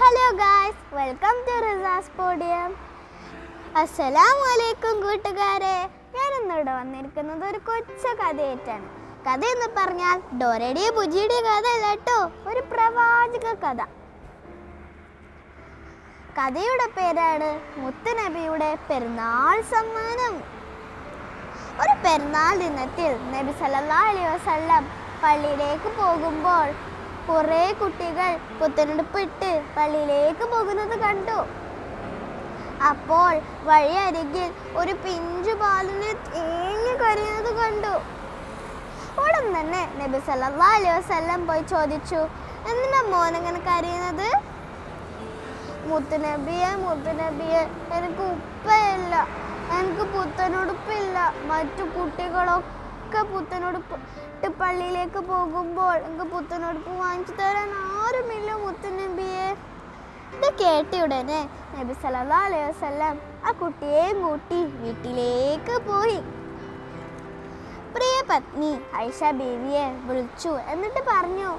Hello guys welcome to Rizas podium അസ്സലാമു അലൈക്കും കൂട്ടുകാരെ. ഞാൻ ഇന്നിവിടെ വന്നിരിക്കുന്നത് ഒരു കൊച്ച കഥയായിട്ടാണ്. കഥ എന്ന് പറഞ്ഞാൽ ഡോരയുടെ ബുജിയുടെ കഥ അല്ല കേട്ടോ ഒരു പ്രവാചക കഥ. കഥയുടെ പേരാണ് മുത്തുനബിയുടെ പെരുന്നാൾ സമ്മാനം. ഒരു പെരുന്നാൾ ദിനത്തിൽ നബി സല്ലല്ലാഹു അലൈഹി വസല്ലം പള്ളിയിലേക്ക് പോകുമ്പോൾ കുറേ കുട്ടികൾ പുത്തനെടുപ്പിട്ട് പള്ളിയിലേക്ക് പോകുന്നത് കണ്ടു. അപ്പോൾ വഴിയരികിൽ ഒരു പിഞ്ചു ബാലിനെ തേങ്ങി കരയുന്നത് കണ്ടു. ഉടൻ തന്നെ നബി സല്ലല്ലാഹു അലൈഹി പോയി ചോദിച്ചു എന്തിനാ മോൻ അങ്ങനെ കരയുന്നത്? മുത്തുനബിയെ മുത്തുനബിയെ എനിക്ക് ഉപ്പയില്ല എനിക്ക് പുത്തനുടുപ്പില്ല. മറ്റു കുട്ടികളൊക്കെ പുത്തനുടുപ്പ് പുത്തനോട് പള്ളിയിലേക്ക് പോകുമ്പോൾ എനിക്ക് പുത്തനുടുപ്പ് വാങ്ങിച്ചു തരാൻ ആരുമില്ല മുത്തുനബിയെ ഇത് കേട്ട ഉടനെ നബി സല്ലല്ലാഹു അലൈഹി വസല്ലം ആ കുട്ടിയെയും കൂട്ടി വീട്ടിലേക്ക് പോയി. പ്രിയ പത്നി ഐഷ ബീവിയെ വിളിച്ചു എന്നിട്ട് പറഞ്ഞു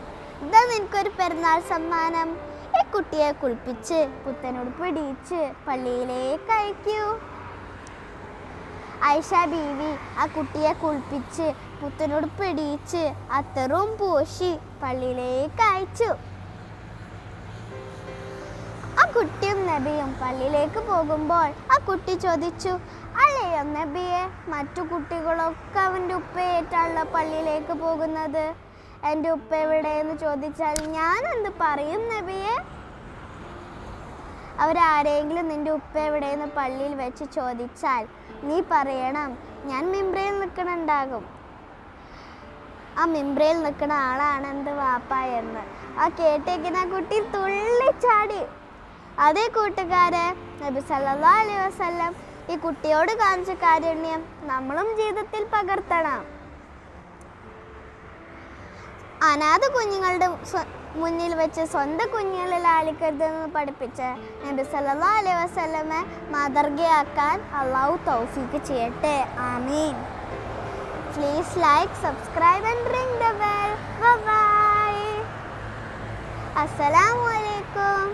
ഇതാ നിനക്കൊരു പെരുന്നാൾ സമ്മാനം. ഈ കുട്ടിയെ കുളിപ്പിച്ച് പുത്തനോട് ഇടിയിച്ച് പള്ളിയിലേക്ക് അയക്കൂ. ഐഷ ബീവി ആ കുട്ടിയെ കുളിപ്പിച്ച് പുത്തനുടുപ്പ് ഇടിയിച്ച് അത്തറും പൂശി പള്ളിയിലേക്ക് അയച്ചു. ആ കുട്ടിയും നബിയും പള്ളിയിലേക്ക് പോകുമ്പോൾ ആ കുട്ടി ചോദിച്ചു അല്ലയോ നബിയെ മറ്റു കുട്ടികളൊക്കെ അവന്റെ ഉപ്പയേറ്റാണല്ലോ പള്ളിയിലേക്ക് പോകുന്നത്? എന്റെ ഉപ്പ എവിടെയെന്ന് ചോദിച്ചാൽ ഞാൻ എന്ത് പറയും നബിയെ? അവരാരെങ്കിലും നിന്റെ ഉപ്പ എവിടെയെന്ന് പള്ളിയിൽ വെച്ച് ചോദിച്ചാൽ നീ പറയണം ഞാൻ മിംബ്രയിൽ നിൽക്കണുണ്ടാകും. ആ മിംബ്രയിൽ നിൽക്കുന്ന ആളാണ് എന്ത് വാപ്പ എന്ന്. ആ കേട്ടേക്കുന്ന കുട്ടി തുള്ളിച്ചാടി അതേ കൂട്ടുകാരെ നബി സല്ലല്ലാഹു അലൈഹി വസല്ലം ഈ കുട്ടിയോട് കാണിച്ച കാരുണ്യം നമ്മളും ജീവിതത്തിൽ പകർത്തണം. അനാഥ കുഞ്ഞുങ്ങളുടെ മുന്നിൽ വെച്ച് സ്വന്തം കുഞ്ഞുങ്ങളെ ലാളിക്കരുതെന്ന് പഠിപ്പിച്ച നബി സല്ലാ അലൈഹി വസ്ലമെ മാതൃകയാക്കാൻ അള്ളാഹു തൗഫീക്ക് ചെയ്യട്ടെ. ആമീൻ. Please like subscribe and ring the bell bye അസ്സലാമു അലൈക്കും